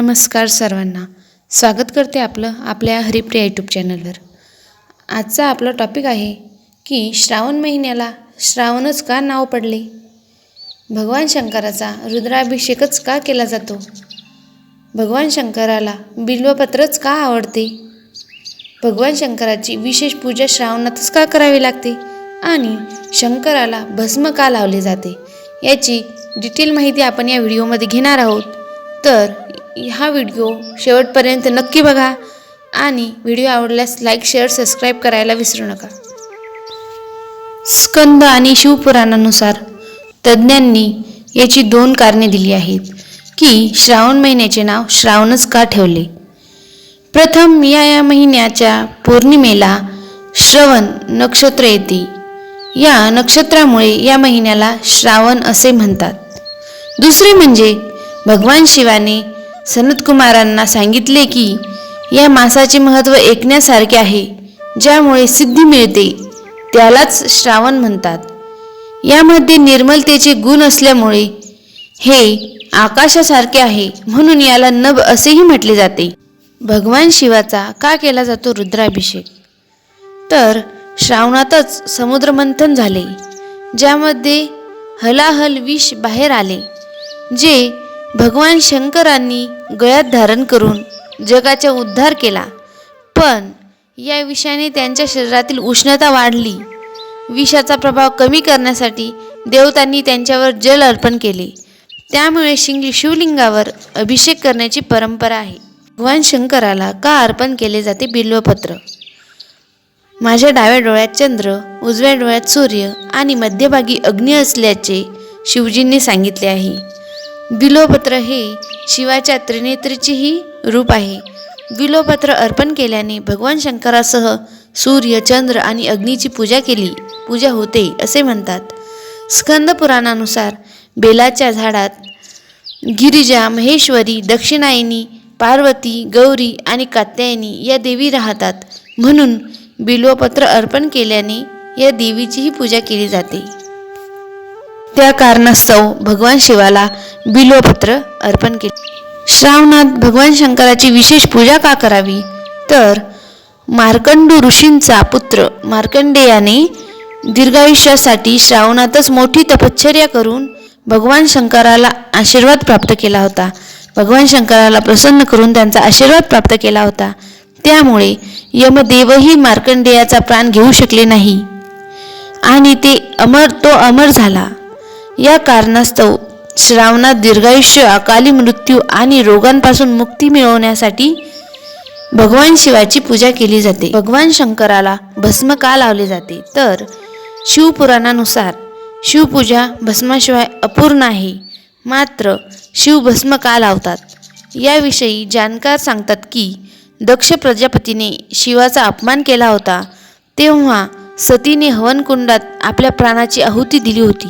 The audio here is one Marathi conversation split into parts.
नमस्कार सर्वांना. स्वागत करते आपलं आपल्या हरिप्रिया यूट्यूब चॅनलवर आजचा आपला टॉपिक आहे की श्रावण महिन्याला श्रावणच का नाव पडले? भगवान शंकराचा रुद्राभिषेकच का केला जातो? भगवान शंकराला बिल्वपत्रच का आवडते? भगवान शंकराची विशेष पूजा श्रावणातच का करावी लागते? आणि शंकराला भस्म का लावले जाते? याची डिटेल माहिती आपण या व्हिडिओमध्ये घेणार आहोत. तर हा व्हिडिओ शेवटपर्यंत नक्की बघा आणि व्हिडिओ आवडल्यास लाईक शेअर सबस्क्राईब करायला विसरू नका. स्कंद आणि शिवपुराणानुसार तज्ज्ञांनी याची दोन कारणे दिली आहेत की श्रावण महिन्याचे नाव श्रावणच का ठेवले? प्रथम या या महिन्याच्या पौर्णिमेला श्रवण नक्षत्र येते. या नक्षत्रामुळे या महिन्याला श्रावण असे म्हणतात. दुसरे म्हणजे भगवान शिवाने सनतकुमारांना सांगितले की या मासाचे महत्त्व ऐकण्यासारखे आहे ज्यामुळे सिद्धी मिळते त्यालाच श्रावण म्हणतात. यामध्ये निर्मलतेचे गुण असल्यामुळे हे आकाशासारखे आहे म्हणून याला नभ असेही म्हटले जाते. भगवान शिवाचा का केला जातो रुद्राभिषेक? तर श्रावणातच समुद्रमंथन झाले ज्यामध्ये हलाहल विष बाहेर आले जे भगवान शंकरांनी गळ्यात धारण करून जगाचा उद्धार केला. पण या विषाने त्यांच्या शरीरातील उष्णता वाढली. विषाचा प्रभाव कमी करण्यासाठी देवतांनी त्यांच्यावर जल अर्पण केले. त्यामुळे शिंग शिवलिंगावर अभिषेक करण्याची परंपरा आहे. भगवान शंकराला का अर्पण केले जाते बिल्वपत्र? माझ्या डाव्या डोळ्यात चंद्र उजव्या डोळ्यात सूर्य आणि मध्यभागी अग्नी असल्याचे शिवजींनी सांगितले आहे. बिलोपत्र हे शिवाच्या त्रिनेत्रीचेही रूप आहे. बिलोपत्र अर्पण केल्याने भगवान शंकरासह सूर्य चंद्र आणि अग्नीची पूजा केली. पूजा होते असे म्हणतात. स्कंद पुराणानुसार बेलाच्या झाडात गिरिजा महेश्वरी दक्षिणायनी पार्वती गौरी आणि कात्यायनी या देवी राहतात. म्हणून बिलोपत्र अर्पण केल्याने या देवीचीही पूजा केली जाते. त्या कारणास्तव भगवान शिवाला बिलोपत्र अर्पण केले. श्रावणात भगवान शंकराची विशेष पूजा का करावी? तर मार्कंडू ऋषींचा पुत्र मार्कंडेयाने दीर्घायुष्यासाठी श्रावणातच मोठी तपश्चर्या करून भगवान शंकराला आशीर्वाद प्राप्त केला होता. भगवान शंकराला प्रसन्न करून त्यांचा आशीर्वाद प्राप्त केला होता. त्यामुळे यमदेवही मार्कंडेयाचा प्राण घेऊ शकले नाही. आणि ते अमर तो अमर झाला. या कारणास्तव श्रावणात दीर्घायुष्य अकाली मृत्यू आणि रोगांपासून मुक्ती मिळवण्यासाठी भगवान शिवाची पूजा केली जाते. भगवान शंकराला भस्म का लावले जाते. तर शिवपुराणानुसार शिवपूजा भस्माशिवाय अपूर्ण आहे. मात्र शिव भस्म का लावतात. याविषयी जाणकार सांगतात की दक्ष प्रजापतीने शिवाचा अपमान केला होता तेव्हा सतीने हवनकुंडात आपल्या प्राणाची आहुती दिली होती.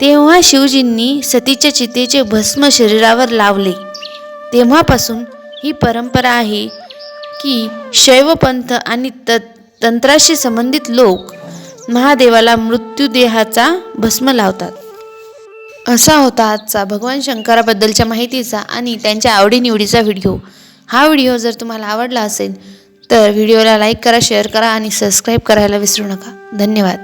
तेव्हा शिवजींनी सतीच्या चितेचे भस्म शरीरावर लावले. तेव्हापासून ही परंपरा आहे की शैवपंथ आणि त तंत्राशी संबंधित लोक महादेवाला मृत्यूदेहाचा भस्म लावतात. असा होता आजचा भगवान शंकराबद्दलच्या माहितीचा आणि त्यांच्या आवडीनिवडीचा व्हिडिओ. हा व्हिडिओ जर तुम्हाला आवडला असेल तर व्हिडिओला लाईक करा शेअर करा आणि सबस्क्राईब करायला विसरू नका. धन्यवाद.